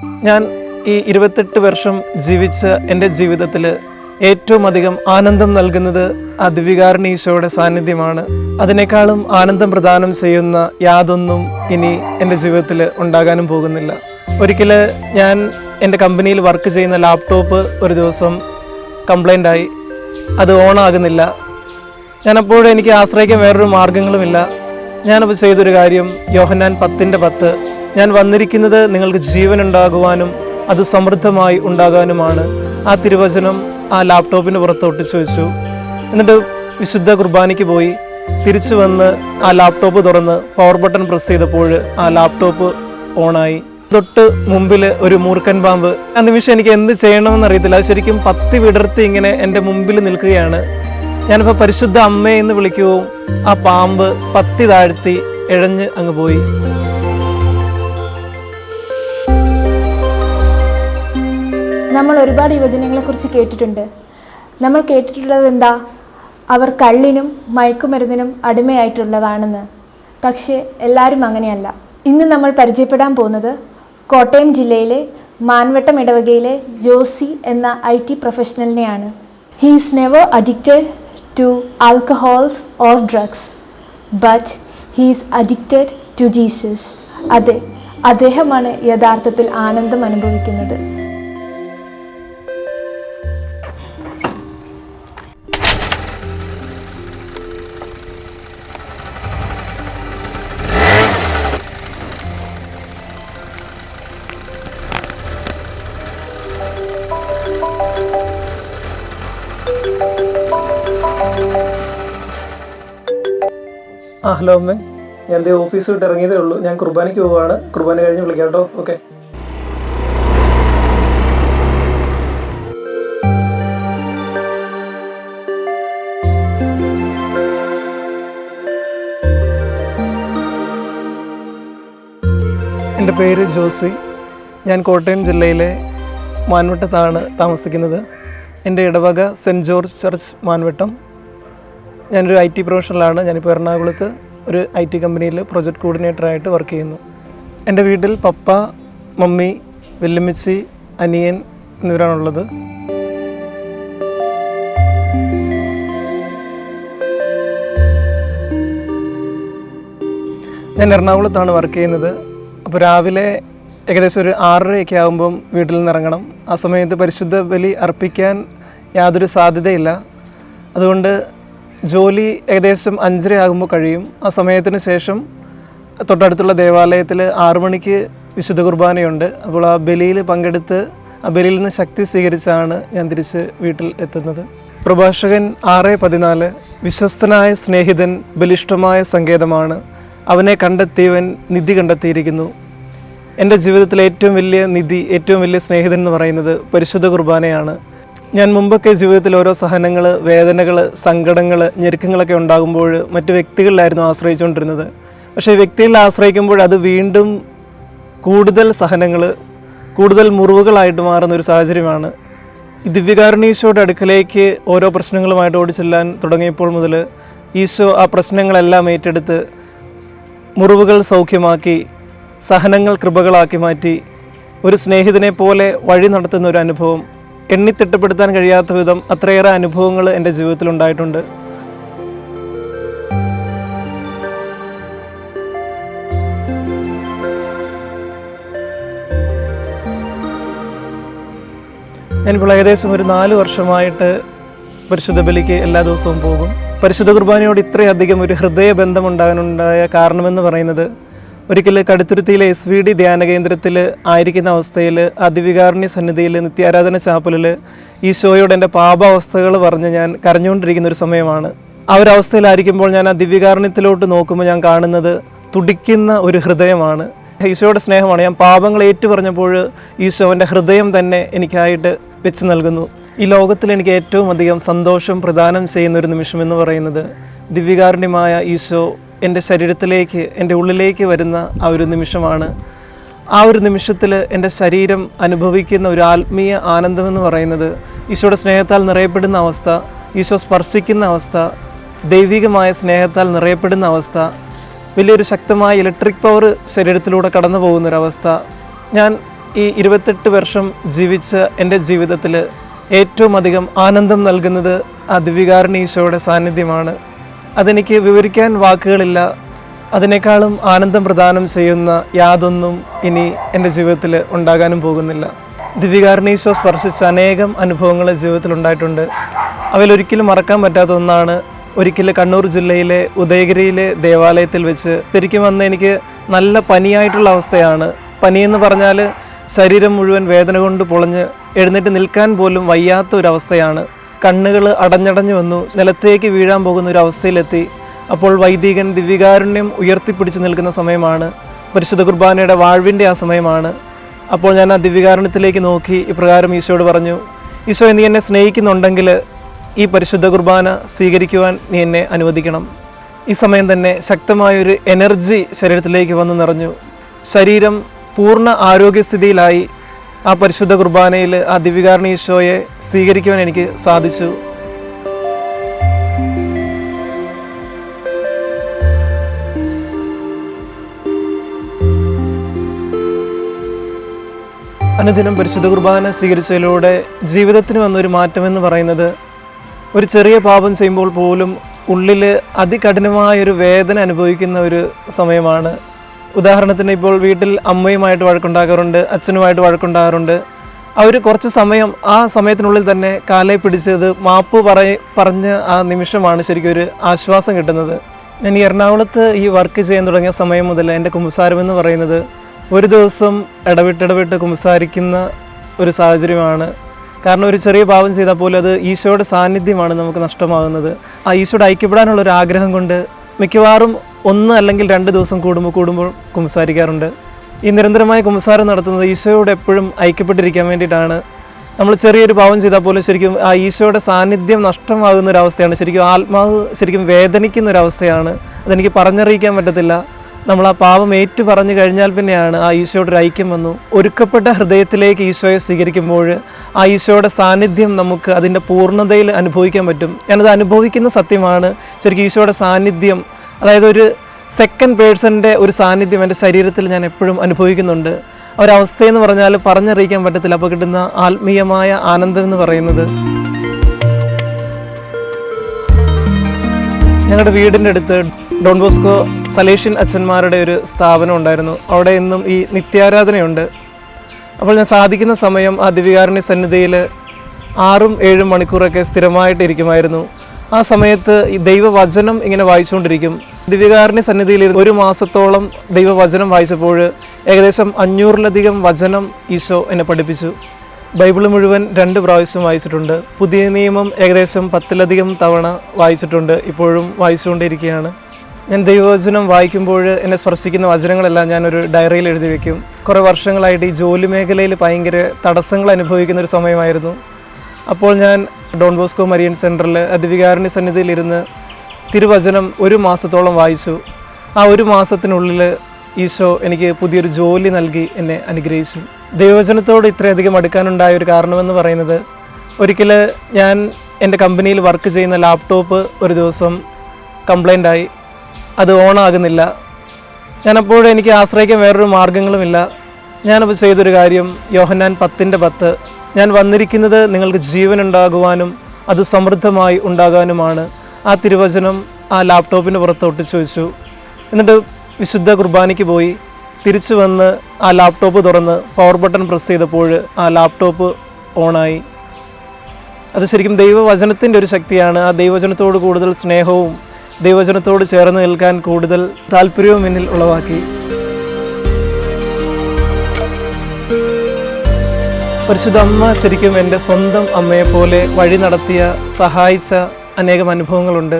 ഞാൻ ഈ ഇരുപത്തെട്ട് വർഷം ജീവിച്ച എന്റെ ജീവിതത്തിൽ ഏറ്റവും അധികം ആനന്ദം നൽകുന്നത് ആ ദിവികാരണ ഈശോയുടെ സാന്നിധ്യമാണ്. അതിനേക്കാളും ആനന്ദം പ്രദാനം ചെയ്യുന്ന യാതൊന്നും ഇനി എന്റെ ജീവിതത്തിൽ ഉണ്ടാകാനും പോകുന്നില്ല. ഒരിക്കൽ ഞാൻ എന്റെ കമ്പനിയിൽ വർക്ക് ചെയ്യുന്ന ലാപ്ടോപ്പ് ഒരു ദിവസം കംപ്ലൈന്റ് ആയി. അത് ഓൺ ആകുന്നില്ല. ഞാനപ്പോഴും എനിക്ക് ആശ്രയിക്കാൻ വേറൊരു മാർഗങ്ങളുമില്ല ഞാനപ്പോൾ ചെയ്തൊരു കാര്യം യോഹന്നാൻ പത്തിന്റെ പത്ത് ഞാൻ വന്നിരിക്കുന്നത് നിങ്ങൾക്ക് ജീവൻ ഉണ്ടാകുവാനും അത് സമൃദ്ധമായി ഉണ്ടാകാനുമാണ്. ആ തിരുവചനം ആ ലാപ്ടോപ്പിന് പുറത്തോട്ട് ചോദിച്ചു. എന്നിട്ട് വിശുദ്ധ കുർബാനയ്ക്ക് പോയി. തിരിച്ചു വന്ന് ആ ലാപ്ടോപ്പ് തുറന്ന് പവർ ബട്ടൺ പ്രസ് ചെയ്തപ്പോൾ ആ ലാപ്ടോപ്പ് ഓണായി. തൊട്ട് മുമ്പിൽ ഒരു മൂർക്കൻ പാമ്പ്. ആ നിമിഷം എനിക്ക് എന്ത് ചെയ്യണമെന്ന് അറിയത്തില്ല. അത് ശരിക്കും പത്തി വിടർത്തി ഇങ്ങനെ എന്റെ മുമ്പിൽ നിൽക്കുകയാണ്. ഞാനിപ്പോൾ പരിശുദ്ധ അമ്മയെ എന്ന് വിളിക്കുകയും ആ പാമ്പ് പത്തി താഴ്ത്തി ഇഴഞ്ഞ് അങ്ങ് പോയി. നമ്മൾ ഒരുപാട് യുവജനങ്ങളെക്കുറിച്ച് കേട്ടിട്ടുണ്ട്. നമ്മൾ കേട്ടിട്ടുള്ളത് എന്താ? അവർ കള്ളിനും മയക്കുമരുന്നിനും അടിമയായിട്ടുള്ളതാണെന്ന്. പക്ഷേ എല്ലാവരും അങ്ങനെയല്ല. ഇന്ന് നമ്മൾ പരിചയപ്പെടാൻ പോകുന്നത് കോട്ടയം ജില്ലയിലെ മാൻവട്ടം ഇടവകയിലെ ജോസി എന്ന I T പ്രൊഫഷണലിനെയാണ്. He is never addicted to alcohols or drugs but he is addicted to Jesus അതെ അദ്ദേഹമാണ് യഥാർത്ഥത്തിൽ ആനന്ദം അനുഭവിക്കുന്നത്. ആ ഹലോ അമ്മേ. ഞാൻ ദേ ഓഫീസ് വിട്ട് ഇറങ്ങിയതേ ഉള്ളൂ. ഞാൻ കുർബാനയ്ക്ക് പോവാണ്. കുർബാന കഴിഞ്ഞ് വിളിക്കാം കേട്ടോ. ഓക്കെ. എന്റെ പേര് ജോസി. ഞാൻ കോട്ടയം ജില്ലയിലെ മാൻവട്ടത്താണ് താമസിക്കുന്നത്. എന്റെ ഇടവക സെന്റ് ജോർജ് ചർച്ച് മാൻവട്ടം. ഞാനൊരു ഐ ടി പ്രൊഫഷണലാണ്. ഞാനിപ്പോൾ എറണാകുളത്ത് ഒരു ഐ ടി കമ്പനിയിൽ പ്രൊജക്ട് കോർഡിനേറ്ററായിട്ട് വർക്ക് ചെയ്യുന്നു. എന്റെ വീട്ടിൽ പപ്പ മമ്മി വെല്ലുമിച്ചി അനിയൻ എന്നിവരാണുള്ളത്. ഞാൻ എറണാകുളത്താണ് വർക്ക് ചെയ്യുന്നത്. അപ്പോൾ രാവിലെ ഏകദേശം ഒരു ആറരയൊക്കെ ആകുമ്പം വീട്ടിൽ നിന്ന് ഇറങ്ങണം. ആ സമയത്ത് പരിശുദ്ധ ബലി അർപ്പിക്കാൻ യാതൊരു സാധ്യതയില്ല. അതുകൊണ്ട് ജോലി ഏകദേശം അഞ്ചര ആകുമ്പോൾ കഴിയും. ആ സമയത്തിന് ശേഷം തൊട്ടടുത്തുള്ള ദേവാലയത്തിൽ ആറു മണിക്ക് വിശുദ്ധ കുർബാനയുണ്ട്. അപ്പോൾ ആ ബലിയിൽ പങ്കെടുത്ത് ആ ബലിയിൽ നിന്ന് ശക്തി സ്വീകരിച്ചാണ് ഞാൻ തിരിച്ച് വീട്ടിൽ എത്തുന്നത്. പ്രഭാഷകൻ ആറ് പതിനാല് വിശ്വസ്തനായ സ്നേഹിതൻ ബലിഷ്ഠമായ സങ്കേതമാണ്. അവനെ കണ്ടെത്തിയവൻ നിധി കണ്ടെത്തിയിരിക്കുന്നു. എന്റെ ജീവിതത്തിലെ ഏറ്റവും വലിയ നിധി ഏറ്റവും വലിയ സ്നേഹിതൻ എന്ന് പറയുന്നത് പരിശുദ്ധ കുർബാനയാണ്. ഞാൻ മുമ്പൊക്കെ ജീവിതത്തിൽ ഓരോ സഹനങ്ങൾ വേദനകൾ സങ്കടങ്ങൾ ഞെരുക്കങ്ങളൊക്കെ ഉണ്ടാകുമ്പോൾ മറ്റു വ്യക്തികളിലായിരുന്നു ആശ്രയിച്ചുകൊണ്ടിരുന്നത്. പക്ഷേ വ്യക്തികളിൽ ആശ്രയിക്കുമ്പോൾ അത് വീണ്ടും കൂടുതൽ സഹനങ്ങൾ കൂടുതൽ മുറിവുകളായിട്ട് മാറുന്ന ഒരു സാഹചര്യമാണ്. ദിവ്യകാരുണ്യ അടുക്കലേക്ക് ഓരോ പ്രശ്നങ്ങളുമായിട്ട് ഓടിച്ചെല്ലാൻ തുടങ്ങിയപ്പോൾ മുതൽ ഈശോ ആ പ്രശ്നങ്ങളെല്ലാം ഏറ്റെടുത്ത് മുറിവുകൾ സൗഖ്യമാക്കി സഹനങ്ങൾ കൃപകളാക്കി മാറ്റി ഒരു സ്നേഹിതനെ പോലെ വഴി നടത്തുന്ന ഒരു അനുഭവം എണ്ണിത്തിട്ടപ്പെടുത്താൻ കഴിയാത്ത വിധം അത്രയേറെ അനുഭവങ്ങൾ എന്റെ ജീവിതത്തിൽ ഉണ്ടായിട്ടുണ്ട്. ഞാനിപ്പോൾ ഏകദേശം ഒരു നാല് വർഷമായിട്ട് പരിശുദ്ധ ബലിക്ക് എല്ലാ ദിവസവും പോകും. പരിശുദ്ധ കുർബാനയോട് ഇത്രയധികം ഒരു ഹൃദയബന്ധം ഉണ്ടാകാനുണ്ടായ കാരണമെന്ന് പറയുന്നത് ഒരിക്കൽ കടുത്തുരുത്തിയിലെ എസ് വി ഡി ധ്യാന കേന്ദ്രത്തിൽ ആയിരിക്കുന്ന അവസ്ഥയിൽ അതിവികാരണി സന്നിധിയിൽ നിത്യാരാധന ചാപ്പലിൽ ഈശോയോട് എന്റെ പാപാവസ്ഥകൾ പറഞ്ഞ് ഞാൻ കരഞ്ഞുകൊണ്ടിരിക്കുന്ന ഒരു സമയമാണ്. ആ ഒരു അവസ്ഥയിലായിരിക്കുമ്പോൾ ഞാൻ ആ ദിവ്യകാരണത്തിലോട്ട് നോക്കുമ്പോൾ ഞാൻ കാണുന്നത് തുടിക്കുന്ന ഒരു ഹൃദയമാണ്. ഈശോയുടെ സ്നേഹമാണ്. ഞാൻ പാപങ്ങൾ ഏറ്റുപറഞ്ഞപ്പോൾ ഈശോ എന്റെ ഹൃദയം തന്നെ എനിക്കായിട്ട് വെച്ച് നൽകുന്നു. ഈ ലോകത്തിൽ എനിക്ക് ഏറ്റവും അധികം സന്തോഷം പ്രദാനം ചെയ്യുന്ന ഒരു നിമിഷം എന്ന് പറയുന്നത് ദിവ്യകാരുണ്യമായ ഈശോ എന്റെ ശരീരത്തിലേക്ക് എന്റെ ഉള്ളിലേക്ക് വരുന്ന ആ ഒരു നിമിഷമാണ്. ആ ഒരു നിമിഷത്തിൽ എന്റെ ശരീരം അനുഭവിക്കുന്ന ഒരു ആത്മീയ ആനന്ദമെന്ന് പറയുന്നത് ഈശോയുടെ സ്നേഹത്താൽ നിറയപ്പെടുന്ന അവസ്ഥ ഈശോ സ്പർശിക്കുന്ന അവസ്ഥ ദൈവികമായ സ്നേഹത്താൽ നിറയപ്പെടുന്ന അവസ്ഥ വലിയൊരു ശക്തമായ ഇലക്ട്രിക് പവർ ശരീരത്തിലൂടെ കടന്നു പോകുന്നൊരവസ്ഥ. ഞാൻ ഈ ഇരുപത്തെട്ട് വർഷം ജീവിച്ച എന്റെ ജീവിതത്തിൽ ഏറ്റവും അധികം ആനന്ദം നൽകുന്നത് ആ ദിവികാരണ ഈശോയുടെ സാന്നിധ്യമാണ്. അതെനിക്ക് വിവരിക്കാൻ വാക്കുകളില്ല. അതിനേക്കാളും ആനന്ദം പ്രദാനം ചെയ്യുന്ന യാതൊന്നും ഇനി എന്റെ ജീവിതത്തിൽ ഉണ്ടാകാനും പോകുന്നില്ല. ദിവികാരണീശോ സ്പർശിച്ച അനേകം അനുഭവങ്ങൾ ജീവിതത്തിൽ ഉണ്ടായിട്ടുണ്ട്. അവയിലൊരിക്കലും മറക്കാൻ പറ്റാത്ത ഒന്നാണ് ഒരിക്കൽ കണ്ണൂർ ജില്ലയിലെ ഉദയഗിരിയിലെ ദേവാലയത്തിൽ വെച്ച് ശരിക്കും വന്ന് എനിക്ക് നല്ല പനിയായിട്ടുള്ള അവസ്ഥയാണ്. പനിയെന്ന് പറഞ്ഞാൽ ശരീരം മുഴുവൻ വേദന കൊണ്ട് പൊളഞ്ഞ് എഴുന്നേറ്റ് നിൽക്കാൻ പോലും വയ്യാത്ത ഒരു അവസ്ഥയാണ്. കണ്ണുകൾ അടഞ്ഞടഞ്ഞു വന്നു. നിലത്തേക്ക് വീഴാൻ പോകുന്ന ഒരു അവസ്ഥയിലെത്തി. അപ്പോൾ വൈദികൻ ദിവ്യകാരുണ്യം ഉയർത്തിപ്പിടിച്ചു നിൽക്കുന്ന സമയമാണ്. പരിശുദ്ധ കുർബാനയുടെ വാഴ്വിന്റെ ആ സമയമാണ്. അപ്പോൾ ഞാൻ ആ ദിവ്യകാരുണ്യത്തിലേക്ക് നോക്കി. ഇപ്രകാരം ഈശോയോട് പറഞ്ഞു ഈശോ നീ എന്നെ സ്നേഹിക്കുന്നുണ്ടെങ്കിൽ ഈ പരിശുദ്ധ കുർബാന സ്വീകരിക്കുവാൻ നീ എന്നെ അനുവദിക്കണം. ഈ സമയം തന്നെ ശക്തമായൊരു എനർജി ശരീരത്തിലേക്ക് വന്ന് നിറഞ്ഞു. ശരീരം പൂർണ ആരോഗ്യസ്ഥിതിയിലായി. ആ പരിശുദ്ധ കുർബാനയിൽ ആ ദിവ്യകാരണ ഈശോയെ സ്വീകരിക്കുവാൻ എനിക്ക് സാധിച്ചു. അനുദിനം പരിശുദ്ധ കുർബാന സ്വീകരിച്ചതിലൂടെ ജീവിതത്തിന് വന്നൊരു മാറ്റമെന്ന് പറയുന്നത് ഒരു ചെറിയ പാപം ചെയ്യുമ്പോൾ പോലും ഉള്ളിൽ അതികഠിനമായൊരു വേദന അനുഭവിക്കുന്ന ഒരു സമയമാണ്. ഉദാഹരണത്തിന് ഇപ്പോൾ വീട്ടിൽ അമ്മയുമായിട്ട് വഴക്കുണ്ടാകാറുണ്ട് അച്ഛനുമായിട്ട് വഴക്കുണ്ടാകാറുണ്ട്. അവർ കുറച്ച് സമയം ആ സമയത്തിനുള്ളിൽ തന്നെ കാലെ പിടിച്ചത് മാപ്പ് പറയ പറഞ്ഞ ആ നിമിഷമാണ് ശരിക്കും ഒരു ആശ്വാസം കിട്ടുന്നത്. ഞാൻ എറണാകുളത്ത് ഈ വർക്ക് ചെയ്യാൻ തുടങ്ങിയ സമയം മുതൽ എന്റെ കുമ്പസാരം എന്ന് പറയുന്നത് ഒരു ദിവസം ഇടവിട്ടിടവിട്ട് കുമ്പസാരിക്കുന്ന ഒരു സാഹചര്യമാണ്. കാരണം ഒരു ചെറിയ ഭാവം ചെയ്താൽ പോലും അത് ഈശോയുടെ സാന്നിധ്യമാണ് നമുക്ക് നഷ്ടമാകുന്നത്. ആ ഈശോയുടെ ഐക്യപ്പെടാനുള്ള ഒരു ആഗ്രഹം കൊണ്ട് മിക്കവാറും ഒന്ന് അല്ലെങ്കിൽ രണ്ട് ദിവസം കൂടുമ്പോൾ കൂടുമ്പോൾ കുമ്പസാരിക്കാറുണ്ട്. ഈ നിരന്തരമായ കുമ്പസാരം നടത്തുന്നത് ഈശോയോട് എപ്പോഴും ഐക്യപ്പെട്ടിരിക്കാൻ വേണ്ടിയിട്ടാണ്. നമ്മൾ ചെറിയൊരു പാവം ചെയ്താൽ പോലും ശരിക്കും ആ ഈശോയുടെ സാന്നിധ്യം നഷ്ടമാകുന്ന ഒരു അവസ്ഥയാണ്. ശരിക്കും ആത്മാവ് ശരിക്കും വേദനിക്കുന്ന ഒരു അവസ്ഥയാണ്. അതെനിക്ക് പറഞ്ഞറിയിക്കാൻ പറ്റത്തില്ല. നമ്മൾ ആ പാവം ഏറ്റു പറഞ്ഞു കഴിഞ്ഞാൽ പിന്നെയാണ് ആ ഈശോയുടെ ഒരു ഐക്യം വന്നു. ഒരുക്കപ്പെട്ട ഹൃദയത്തിലേക്ക് ഈശോയെ സ്വീകരിക്കുമ്പോൾ ആ ഈശോയുടെ സാന്നിധ്യം നമുക്ക് അതിന്റെ പൂർണതയിൽ അനുഭവിക്കാൻ പറ്റും. ഞാനത് അനുഭവിക്കുന്ന സത്യമാണ്. ശരിക്കും ഈശോയുടെ സാന്നിധ്യം അതായത് ഒരു സെക്കൻഡ് പേഴ്സന്റെ ഒരു സാന്നിധ്യം എന്റെ ശരീരത്തിൽ ഞാൻ എപ്പോഴും അനുഭവിക്കുന്നുണ്ട്. ആ ഒരു അവസ്ഥയെന്ന് പറഞ്ഞാൽ പറഞ്ഞറിയിക്കാൻ പറ്റത്തില്ല. അപ്പോൾ കിട്ടുന്ന ആത്മീയമായ ആനന്ദം എന്ന് പറയുന്നത് ഞങ്ങളുടെ വീടിന്റെ അടുത്ത് ഡോൺ ബോസ്കോ സലേഷ്യൻ അച്ഛന്മാരുടെ ഒരു സ്ഥാപനം ഉണ്ടായിരുന്നു. അവിടെ ഇന്നും ഈ നിത്യാരാധനയുണ്ട്. അപ്പോൾ ഞാൻ സാധിക്കുന്ന സമയം ആ ദിവികാരുണ്യ സന്നിധിയിൽ ആറും ഏഴും മണിക്കൂറൊക്കെ സ്ഥിരമായിട്ട് ഇരിക്കുമായിരുന്നു ആ സമയത്ത് ഈ ദൈവവചനം ഇങ്ങനെ വായിച്ചുകൊണ്ടിരിക്കും. ദിവ്യകാരുണ്യ സന്നിധിയിൽ ഒരു മാസത്തോളം ദൈവവചനം വായിച്ചപ്പോൾ ഏകദേശം അഞ്ഞൂറിലധികം വചനം ഈശോ എന്നെ പഠിപ്പിച്ചു. ബൈബിൾ മുഴുവൻ രണ്ട് പ്രാവശ്യം വായിച്ചിട്ടുണ്ട്. പുതിയ നിയമം ഏകദേശം പത്തിലധികം തവണ വായിച്ചിട്ടുണ്ട്. ഇപ്പോഴും വായിച്ചുകൊണ്ടിരിക്കുകയാണ്. ഞാൻ ദൈവവചനം വായിക്കുമ്പോൾ എന്നെ സ്പർശിക്കുന്ന വചനങ്ങളെല്ലാം ഞാനൊരു ഡയറിയിൽ എഴുതി വയ്ക്കും കുറേ വർഷങ്ങളായിട്ട് ഈ ജോലി മേഖലയിൽ ഭയങ്കര തടസ്സങ്ങൾ അനുഭവിക്കുന്ന ഒരു സമയമായിരുന്നു. അപ്പോൾ ഞാൻ ഡോൺ ബോസ്കോ മരിയൻ സെന്ററിൽ അതിവികാരണി സന്നിധിയിലിരുന്ന് തിരുവചനം ഒരു മാസത്തോളം വായിച്ചു. ആ ഒരു മാസത്തിനുള്ളിൽ ഈശോ എനിക്ക് പുതിയൊരു ജോലി നൽകി എന്നെ അനുഗ്രഹിച്ചു. ദൈവവചനത്തോട് ഇത്രയധികം അടുക്കാനുണ്ടായ ഒരു കാരണമെന്ന് പറയുന്നത് ഒരിക്കൽ ഞാൻ എന്റെ കമ്പനിയിൽ വർക്ക് ചെയ്യുന്ന ലാപ്ടോപ്പ് ഒരു ദിവസം കംപ്ലൈന്റ് ആയി. അത് ഓണാകുന്നില്ല ഞാനപ്പോഴും എനിക്ക് ആശ്രയിക്കാൻ വേറൊരു മാർഗങ്ങളുമില്ല. ഞാനപ്പോൾ ചെയ്തൊരു കാര്യം യോഹന്നാൻ പത്തിന്റെ പത്ത് ഞാൻ വന്നിരിക്കുന്നത് നിങ്ങൾക്ക് ജീവൻ ഉണ്ടാകുവാനും അത് സമൃദ്ധമായി ഉണ്ടാകാനുമാണ്. ആ തിരുവചനം ആ ലാപ്ടോപ്പിന് പുറത്തോട്ട് വെച്ചു എന്നിട്ട് വിശുദ്ധ കുർബാനയ്ക്ക് പോയി. തിരിച്ചു വന്ന് ആ ലാപ്ടോപ്പ് തുറന്ന് പവർ ബട്ടൺ പ്രസ് ചെയ്തപ്പോൾ ആ ലാപ്ടോപ്പ് ഓണായി. അത് ശരിക്കും ദൈവവചനത്തിന്റെ ഒരു ശക്തിയാണ്. ആ ദൈവവചനത്തോട് കൂടുതൽ സ്നേഹവും ദൈവവചനത്തോട് ചേർന്ന് നിൽക്കാൻ കൂടുതൽ താല്പര്യവും എന്നിൽ ഉളവാക്കി. പരിശുദ്ധ അമ്മ ശരിക്കും എന്റെ സ്വന്തം അമ്മയെ പോലെ വഴി നടത്തിയ സഹായിച്ച അനേകം അനുഭവങ്ങളുണ്ട്.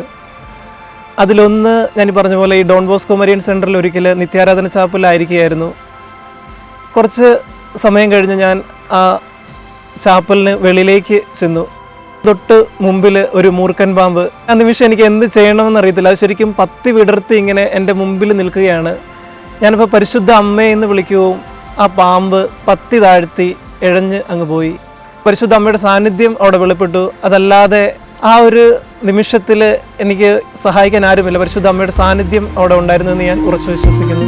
അതിലൊന്ന് ഞാൻ പറഞ്ഞ പോലെ ഈ ഡോൺ ബോസ്കോ മരിയൻ സെന്ററിൽ ഒരിക്കൽ നിത്യാരാധന ചാപ്പലിലായിരിക്കുകയായിരുന്നു കുറച്ച് സമയം കഴിഞ്ഞ് ഞാൻ ആ ചാപ്പലിന് വെളിയിലേക്ക് ചെന്നു. തൊട്ട് മുമ്പിൽ ഒരു മൂർക്കൻ പാമ്പ്. ആ നിമിഷം എനിക്ക് എന്ത് ചെയ്യണമെന്ന് അറിയത്തില്ല. അത് ശരിക്കും പത്തി വിടർത്തി ഇങ്ങനെ എന്റെ മുമ്പിൽ നിൽക്കുകയാണ്. ഞാനിപ്പോൾ പരിശുദ്ധ അമ്മയെന്ന് വിളിക്കുകയും ആ പാമ്പ് പത്തി താഴ്ത്തി ഇഴഞ്ഞ് അങ്ങ് പോയി. പരിശുദ്ധ അമ്മയുടെ സാന്നിധ്യം അവിടെ വെളിപ്പെട്ടു. അതല്ലാതെ ആ ഒരു നിമിഷത്തിൽ എനിക്ക് സഹായിക്കാൻ ആരുമില്ല. പരിശുദ്ധ അമ്മയുടെ സാന്നിധ്യം അവിടെ ഉണ്ടായിരുന്നു എന്ന് ഞാൻ ഉറച്ചു വിശ്വസിക്കുന്നു.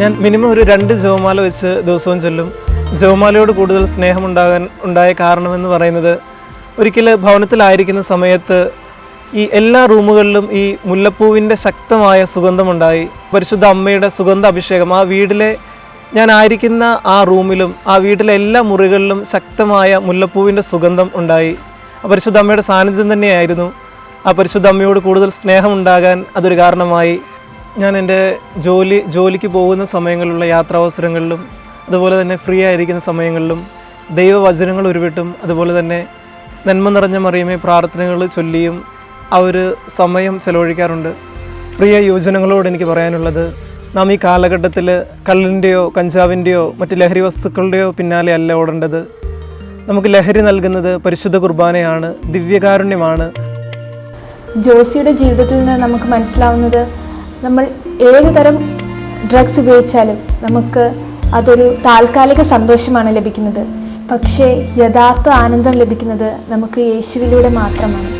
ഞാൻ മിനിമം ഒരു രണ്ട് ജവമാല വെച്ച് ദിവസവും ചൊല്ലും. ജവമാലയോട് കൂടുതൽ സ്നേഹമുണ്ടാകാൻ ഉണ്ടായ കാരണമെന്ന് പറയുന്നത് ഒരിക്കൽ ഭവനത്തിലായിരിക്കുന്ന സമയത്ത് ഈ എല്ലാ റൂമുകളിലും ഈ മുല്ലപ്പൂവിന്റെ ശക്തമായ സുഗന്ധമുണ്ടായി. പരിശുദ്ധ അമ്മയുടെ സുഗന്ധ അഭിഷേകം. ആ വീട്ടിലെ ഞാൻ ആയിരിക്കുന്ന ആ റൂമിലും ആ വീട്ടിലെ എല്ലാ മുറികളിലും ശക്തമായ മുല്ലപ്പൂവിന്റെ സുഗന്ധം ഉണ്ടായി. പരിശുദ്ധ അമ്മയുടെ സാന്നിധ്യം തന്നെയായിരുന്നു. ആ പരിശുദ്ധ അമ്മയോട് കൂടുതൽ സ്നേഹമുണ്ടാകാൻ അതൊരു കാരണമായി. ഞാൻ എന്റെ ജോലി ജോലിക്ക് പോകുന്ന സമയങ്ങളിലുള്ള യാത്രാവസരങ്ങളിലും അതുപോലെ തന്നെ ഫ്രീ ആയിരിക്കുന്ന സമയങ്ങളിലും ദൈവവചനങ്ങൾ ഉരുവിട്ടും അതുപോലെ തന്നെ നന്മ നിറഞ്ഞ മറിയുമേ പ്രാർത്ഥനകൾ ചൊല്ലിയും ആ ഒരു സമയം ചെലവഴിക്കാറുണ്ട്. പ്രിയ യുവജനങ്ങളോട് എനിക്ക് പറയാനുള്ളത് നാം ഈ കാലഘട്ടത്തിൽ കള്ളിന്റെയോ കഞ്ചാവിന്റെയോ മറ്റ് ലഹരി വസ്തുക്കളുടെയോ പിന്നാലെ അല്ല ഓടേണ്ടത്. നമുക്ക് ലഹരി നൽകുന്നത് പരിശുദ്ധ കുർബാനയാണ് ദിവ്യകാരുണ്യമാണ്. ജോസിയുടെ ജീവിതത്തിൽ നിന്ന് നമുക്ക് മനസ്സിലാവുന്നത് നമ്മൾ ഏത് തരം ഡ്രഗ്സ് ഉപയോഗിച്ചാലും നമുക്ക് അതൊരു താൽക്കാലിക സന്തോഷമാണ് ലഭിക്കുന്നത്. പക്ഷേ യഥാർത്ഥ ആനന്ദം ലഭിക്കുന്നത് നമുക്ക് യേശുവിലൂടെ മാത്രമാണ്.